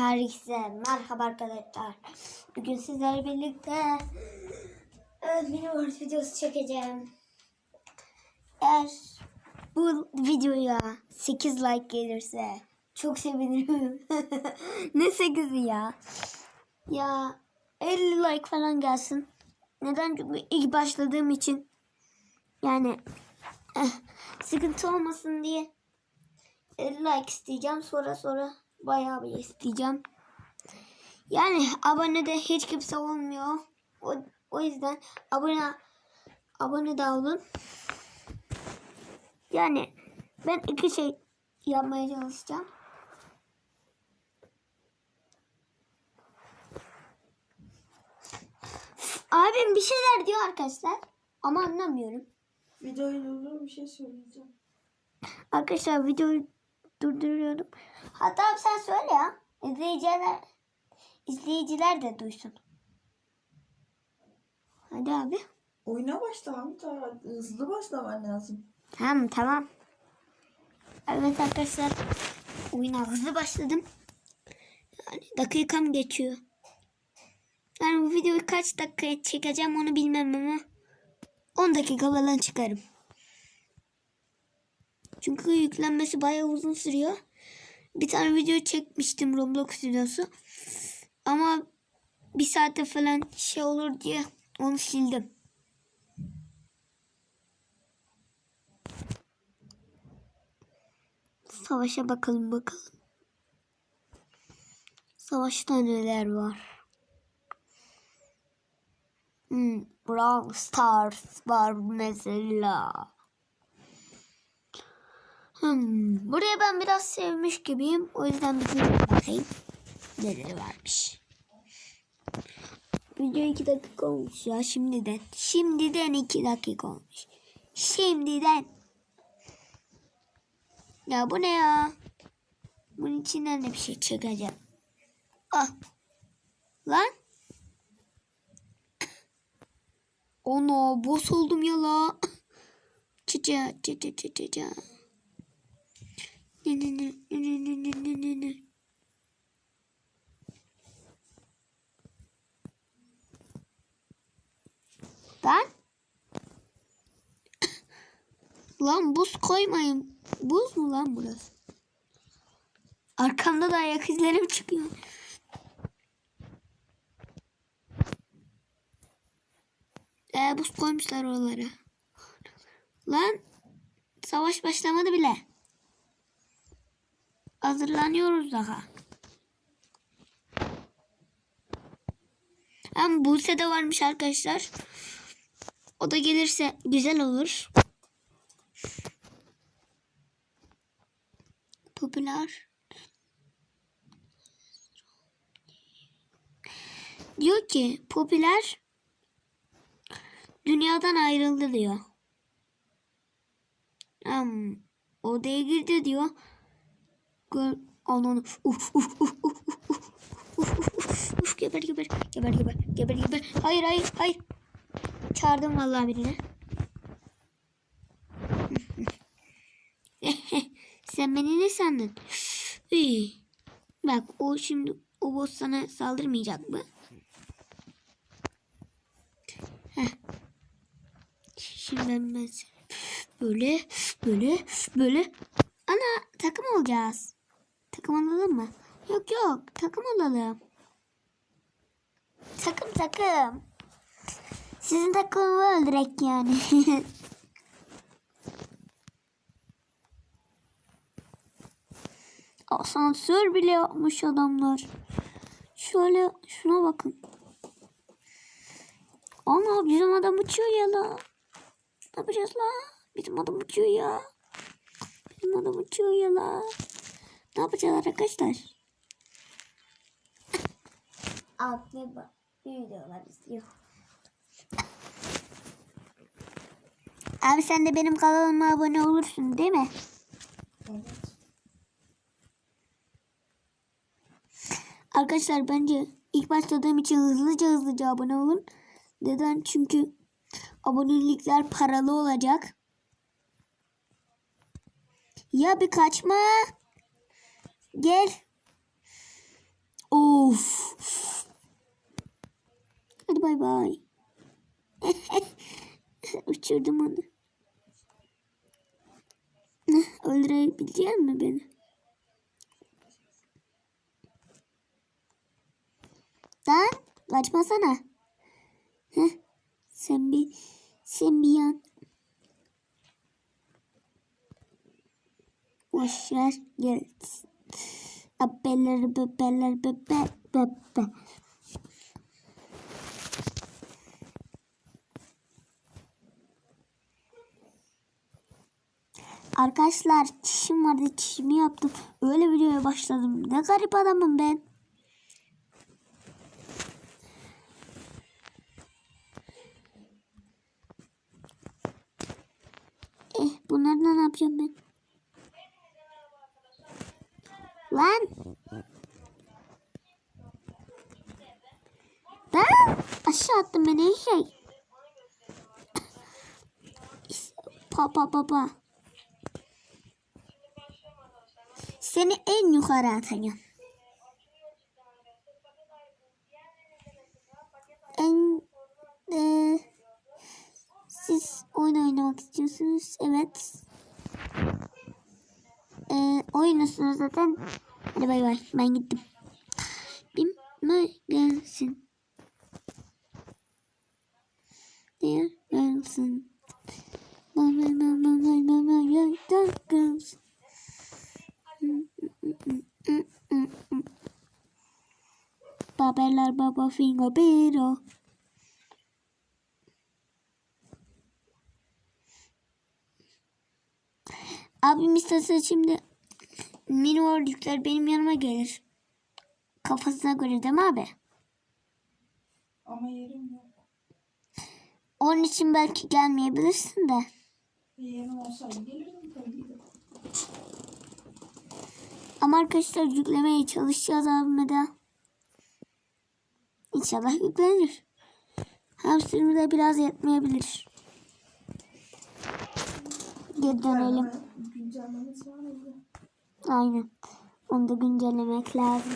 Herkese merhaba arkadaşlar. Bugün sizlerle birlikte Miniverse videosu çekeceğim. Eğer bu videoya 8 like gelirse çok sevinirim. ne 8'i ya? Ya 50 like falan gelsin. Neden? Çünkü ilk başladığım için yani eh, sıkıntı olmasın diye 50 like isteyeceğim. Sonra sonra bayağı bir isteyeceğim. Yani abone de hiç kimse olmuyor. O, o yüzden abone abone de olun. Yani ben iki şey yapmaya çalışacağım. Abim bir şeyler diyor arkadaşlar. Ama anlamıyorum. Videoyu durdur bir şey söyleyeceğim. Arkadaşlar videoyu durduruyorum. Hatta abi sen söyle ya. İzleyiciler, izleyiciler de duysun. Hadi abi. Oyuna başla Hamit abi. Hızlı başlaman lazım. Tamam tamam. Evet arkadaşlar. Oyuna hızlı başladım. Yani dakikam geçiyor. Yani bu videoyu kaç dakikaya çekeceğim onu bilmem ama 10 dakika falan çıkarım. Çünkü yüklenmesi bayağı uzun sürüyor. Bir tane video çekmiştim Roblox videosu. Ama bir saate falan şey olur diye onu sildim. Savaşa bakalım bakalım. Savaşta neler var? Hmm, Brawl Stars var mesela. Hmm, buraya ben biraz sevmiş gibiyim. O yüzden bir bakayım. Neleri varmış. Video 2 dakika olmuş ya şimdiden. Şimdiden 2 dakika olmuş. Şimdiden. Ya bu ne ya? Bunun içinden de bir şey çıkacak. Ah. Lan. Ono boss oldum ya la. Çiça çiça çiça çiça. Ne ne ne ne ne ne ne. Ben? Lan buz koymayın. Buz mu lan burası? Arkamda da ayak izlerim çıkıyor. Ee, buz koymuşlar oralara. Lan savaş başlamadı bile. Hazırlanıyoruz daha. Hem Buse de varmış arkadaşlar. O da gelirse güzel olur. Popüler. Diyor ki popüler dünyadan ayrıldı diyor. Hmm, odaya girdi diyor. Gör, ananı. Uf, uf, uf, uf, uf, uf, uf, uf, uf, geber geber geber geber geber geber. Hayır hayır hayır. Çağırdım vallahi birine. Sen beni ne sandın? Üy. Bak o şimdi o boss sana saldırmayacak mı? Heh. Şimdi ben, ben böyle böyle böyle ana takım olacağız. Takım olalım mı? Yok yok takım olalım. Takım takım. Sizin takımı öldürek yani. Asansör bile yapmış adamlar. Şöyle şuna bakın. Ana bizim adam uçuyor ya la. Ne yapacağız la? Bizim adam uçuyor ya. Bizim adam uçuyor ya la. Ne yapacağız arkadaşlar? Altı videolar izliyor. Abi sen de benim kanalıma abone olursun değil mi? Evet. Arkadaşlar bence ilk başladığım için hızlıca hızlıca abone olun. Neden? Çünkü abonelikler paralı olacak. Ya bir kaçma. Gel. Of. Hadi bay bay. Uçurdum onu. Öldürebilecek mi beni? Lan kaçmasana. Heh, sen bir sen bir yan. Boş ver gel. Abeler bebeler bebe bebe. Arkadaşlar çişim vardı çişimi yaptım. Öyle videoya başladım. Ne garip adamım ben. Eh bunlarla ne yapacağım ben? Lan. Ben aşağı attım beni şey. Pa pa pa pa. Seni en yukarı atacağım. En e, siz oyun oynamak istiyorsunuz. Evet. Oynuyorsunuz zaten. Hadi bay bay. Ben gittim. Bilme gelsin. Diğer gelsin. Mama mama mama mama gelsin. Babeler baba fingo biro. Abim istese şimdi mini world'lükler benim yanıma gelir. Kafasına göre değil mi abi? Ama yerim yok. Onun için belki gelmeyebilirsin de. Yerim olsaydı gelirdim tabii ki de. Ama arkadaşlar yüklemeye çalışacağız abime de. İnşallah yüklenir. Hamsterimi de biraz yetmeyebilir. Geri dönelim. Güncellemesi var mıydı? Aynen. Onu da güncellemek lazım.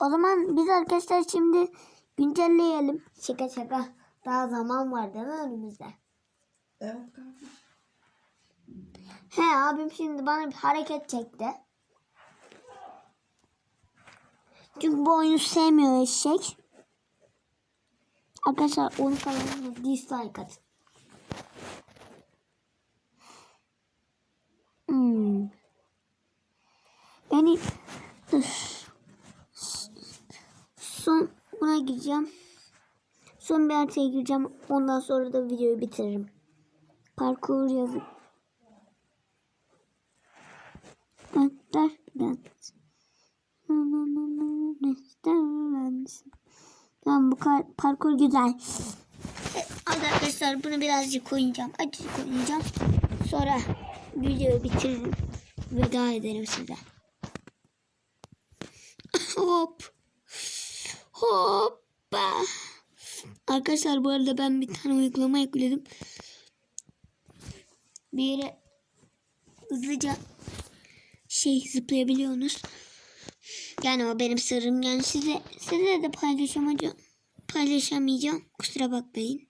O zaman biz arkadaşlar şimdi güncelleyelim. Şaka şaka. Daha zaman var değil mi önümüzde? Evet kardeşim. He abim şimdi bana bir hareket çekti. Çünkü bu oyunu sevmiyor eşek. Arkadaşlar onun kanalına dislike atın. Hmm. Yani. Son buna gireceğim. Son bir haritaya gireceğim. Ondan sonra da videoyu bitiririm. Parkur yazıp Gönder ben. Tamam bu parkur güzel. Arkadaşlar bunu birazcık oynayacağım. Azıcık oynayacağım. Sonra videoyu bitiririm. Veda ederim size. Hop. Hoppa. Arkadaşlar bu arada ben bir tane uygulama yükledim. Bir yere hızlıca şey zıplayabiliyorsunuz. Yani o benim sırrım. Yani size size de paylaşamayacağım. Paylaşamayacağım. Kusura bakmayın.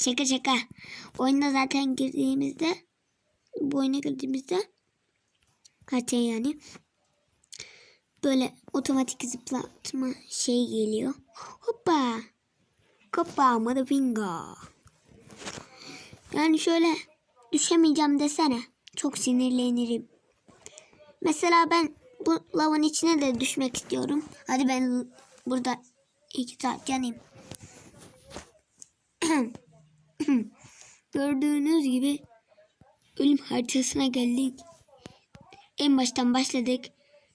Şaka şaka. Oyuna zaten girdiğimizde bu oyuna girdiğimizde hatta yani böyle otomatik zıplatma şey geliyor. Hoppa. Hoppa motherfinger. Yani şöyle düşemeyeceğim desene. Çok sinirlenirim. Mesela ben bu lavın içine de düşmek istiyorum. Hadi ben burada iki saat yanayım. Gördüğünüz gibi ölüm haritasına geldik. En baştan başladık.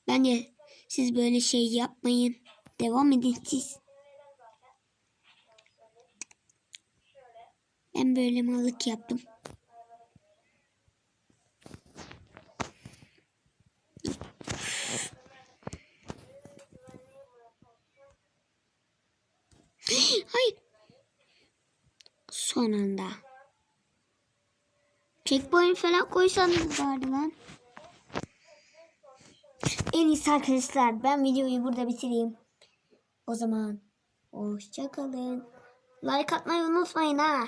Bence siz böyle şey yapmayın. Devam edin siz. Ben böyle malık yaptım. Hayır. Son anda. Checkpoint falan koysanız vardı lan. En iyisi arkadaşlar ben videoyu burada bitireyim. O zaman hoşça kalın. Like atmayı unutmayın ha.